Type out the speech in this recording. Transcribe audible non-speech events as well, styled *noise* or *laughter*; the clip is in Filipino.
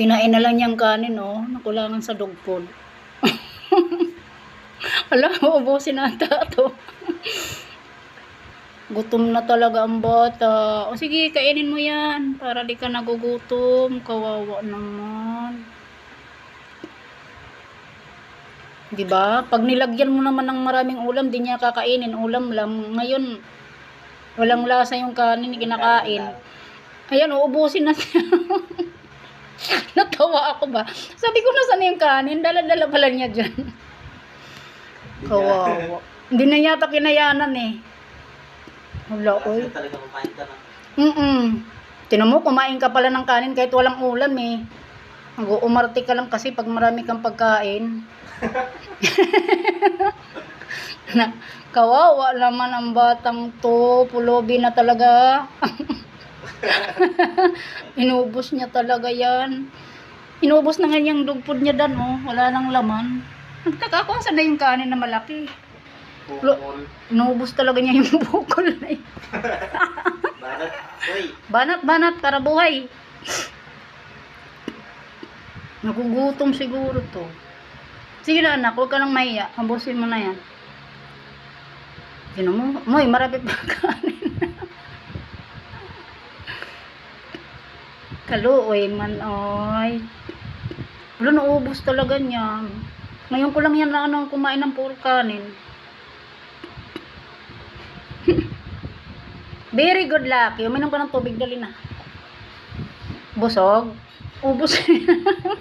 Kinain na lang niyang kanin, oh. Nakulangan sa dog food. *laughs* Ala, uubusin ata to. *laughs* Gutom na talaga ang bata. O sige, kainin mo yan. Para di ka nagugutom. Kawawa naman. Di ba? Pag nilagyan mo naman ng maraming ulam, di niya kakainin. Ulam lang. Ngayon, walang lasa yung kanin kinakain. Ayan, uubusin na siya. *laughs* *laughs* Natawa ako ba? Sabi ko, nasaan yung kanin? Dala-dala pala niya dyan. Kawawa. Hindi na yata kinayanan eh. Wala, oy. Kasi talaga kumain ka na. Mm-mm. Tinan mo, kumain ka pala ng kanin kahit walang ulam eh. Mag-uumarte ka lang kasi pag marami kang pagkain. *laughs* na, kawawa naman ang batang to. Pulobi na talaga. *laughs* *laughs* Inubos niya talaga yan. Inubos na nga yung dog food niya dan, oh. Wala nang laman. Nagtaka ko, saan na yung kanin na malaki? Bukol. Inubos talaga niya yung *laughs* bukol na yun. *laughs* Bakit? Uy, Banat, banat, para buhay. Nagugutom siguro to. Sige na anak, huwag ka lang mahiya. Habusin mo na yan. Sino mo? Moy, marami pa kanin. Kaluoy man, oy. Wala, naubos talaga niya. Ngayon ko lang yan na ano, kumain ng puro kanin. *laughs* Very good luck. Uminom ka ng tubig, dali na. Busog? Ubus. *laughs*